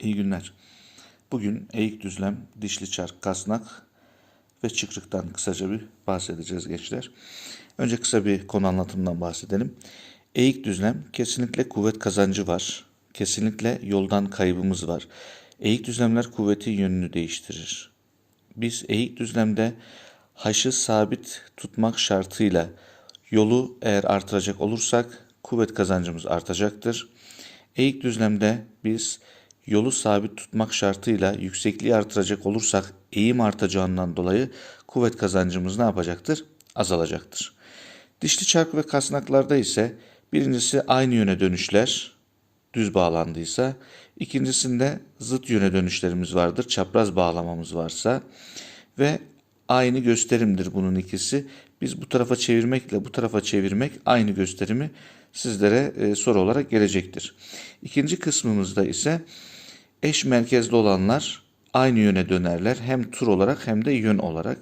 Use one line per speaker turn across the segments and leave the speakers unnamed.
İyi günler. Bugün eğik düzlem, dişli çark, kasnak ve çıkrıktan kısaca bir bahsedeceğiz gençler. Önce kısa bir konu anlatımından bahsedelim. Eğik düzlem kesinlikle kuvvet kazancı var. Kesinlikle yoldan kaybımız var. Eğik düzlemler kuvvetin yönünü değiştirir. Biz eğik düzlemde haşı sabit tutmak şartıyla yolu eğer artıracak olursak kuvvet kazancımız artacaktır. Eğik düzlemde biz yolu sabit tutmak şartıyla yüksekliği artıracak olursak eğim artacağından dolayı kuvvet kazancımız ne yapacaktır? Azalacaktır. Dişli çark ve kasnaklarda ise birincisi aynı yöne dönüşler düz bağlandıysa, ikincisinde zıt yöne dönüşlerimiz vardır, çapraz bağlamamız varsa ve aynı gösterimdir bunun ikisi. Biz bu tarafa çevirmekle bu tarafa çevirmek aynı gösterimi sizlere e, soru olarak gelecektir. İkinci kısmımızda ise eş merkezli olanlar aynı yöne dönerler. Hem tur olarak hem de yön olarak.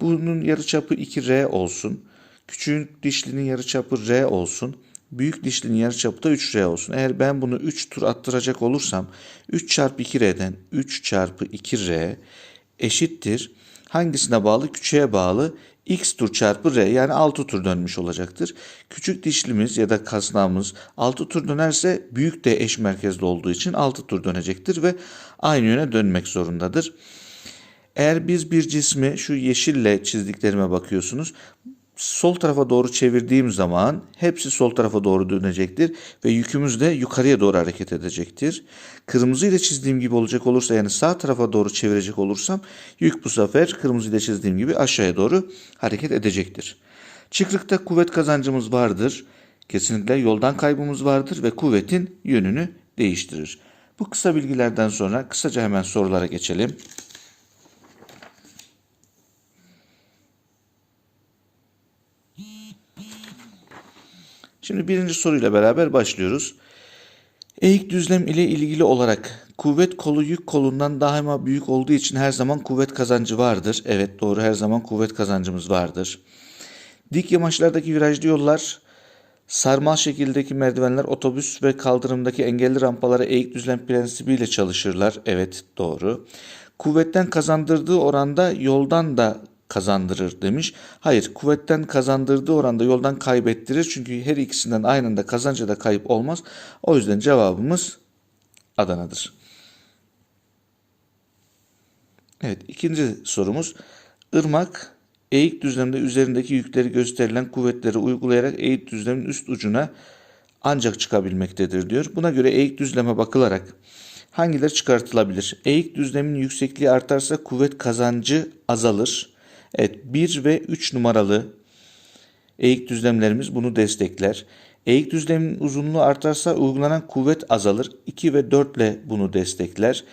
Bunun yarıçapı 2R olsun. Küçük dişlinin yarıçapı R olsun. Büyük dişlinin yarıçapı da 3R olsun. Eğer ben bunu 3 tur attıracak olursam 3 çarpı 2R'den 3 çarpı 2R eşittir. Hangisine bağlı? Küçüğe bağlı. X tur çarpı R yani 6 tur dönmüş olacaktır. Küçük dişlimiz ya da kasnağımız 6 tur dönerse büyük de eş merkezli olduğu için 6 tur dönecektir ve aynı yöne dönmek zorundadır. Eğer biz bir cismi şu yeşille çizdiklerime bakıyorsunuz. Sol tarafa doğru çevirdiğim zaman hepsi sol tarafa doğru dönecektir ve yükümüz de yukarıya doğru hareket edecektir. Kırmızı ile çizdiğim gibi olacak olursa yani sağ tarafa doğru çevirecek olursam yük bu sefer kırmızı ile çizdiğim gibi aşağıya doğru hareket edecektir. Çıkrıkta kuvvet kazancımız vardır. Kesinlikle yoldan kaybımız vardır ve kuvvetin yönünü değiştirir. Bu kısa bilgilerden sonra kısaca hemen sorulara geçelim. Şimdi birinci soruyla beraber başlıyoruz. Eğik düzlem ile ilgili olarak kuvvet kolu yük kolundan daima büyük olduğu için her zaman kuvvet kazancı vardır. Evet doğru her zaman kuvvet kazancımız vardır. Dik yamaçlardaki virajlı yollar, sarmal şekildeki merdivenler, otobüs ve kaldırımdaki engelli rampalara eğik düzlem prensibiyle çalışırlar. Evet doğru. Kuvvetten kazandırdığı oranda yoldan da kazandırır demiş. Hayır kuvvetten kazandırdığı oranda yoldan kaybettirir. Çünkü her ikisinden aynı anda kazanca da kayıp olmaz. O yüzden cevabımız Adana'dır. Evet ikinci sorumuz. Irmak eğik düzlemde üzerindeki yükleri gösterilen kuvvetleri uygulayarak eğik düzlemin üst ucuna ancak çıkabilmektedir diyor. Buna göre eğik düzleme bakılarak hangileri çıkartılabilir? Eğik düzlemin yüksekliği artarsa kuvvet kazancı azalır. Evet 1 ve 3 numaralı eğik düzlemlerimiz bunu destekler. Eğik düzlemin uzunluğu artarsa uygulanan kuvvet azalır. 2 ve 4 ile bunu destekler.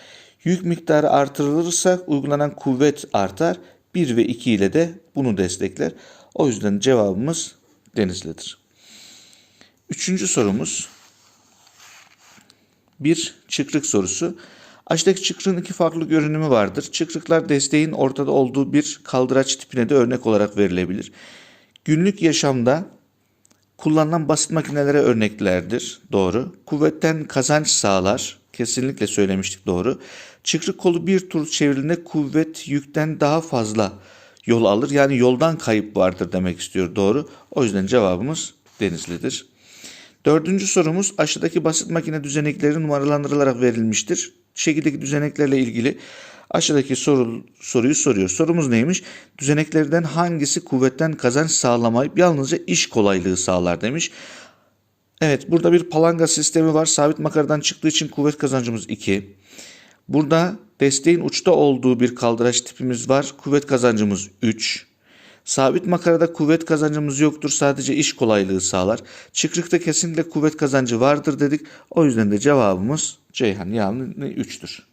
Yük miktarı artırılırsa uygulanan kuvvet artar. 1 ve 2 ile de bunu destekler. O yüzden cevabımız Denizli'dir. Üçüncü sorumuz bir çıkrık sorusu. Aşağıdaki çıkrığın iki farklı görünümü vardır. Çıkrıklar desteğin ortada olduğu bir kaldıraç tipine de örnek olarak verilebilir. Günlük yaşamda kullanılan basit makinelere örneklerdir. Doğru. Kuvvetten kazanç sağlar. Kesinlikle söylemiştik doğru. Çıkrık kolu bir tur çevrildiğinde kuvvet yükten daha fazla yol alır. Yani yoldan kayıp vardır demek istiyor. Doğru. O yüzden cevabımız Denizli'dir. Dördüncü sorumuz aşağıdaki basit makine düzenekleri numaralandırılarak verilmiştir. Şekildeki düzeneklerle ilgili aşağıdaki soru, soruyu soruyor. Sorumuz neymiş? Düzeneklerden hangisi kuvvetten kazanç sağlamayıp yalnızca iş kolaylığı sağlar demiş. Evet burada bir palanga sistemi var. Sabit makaradan çıktığı için kuvvet kazancımız 2. Burada desteğin uçta olduğu bir kaldıraç tipimiz var. Kuvvet kazancımız 3. Sabit makarada kuvvet kazancımız yoktur. Sadece iş kolaylığı sağlar. Çıkrıkta kesinlikle kuvvet kazancı vardır dedik. O yüzden de cevabımız Ceyhan yani 3'tür.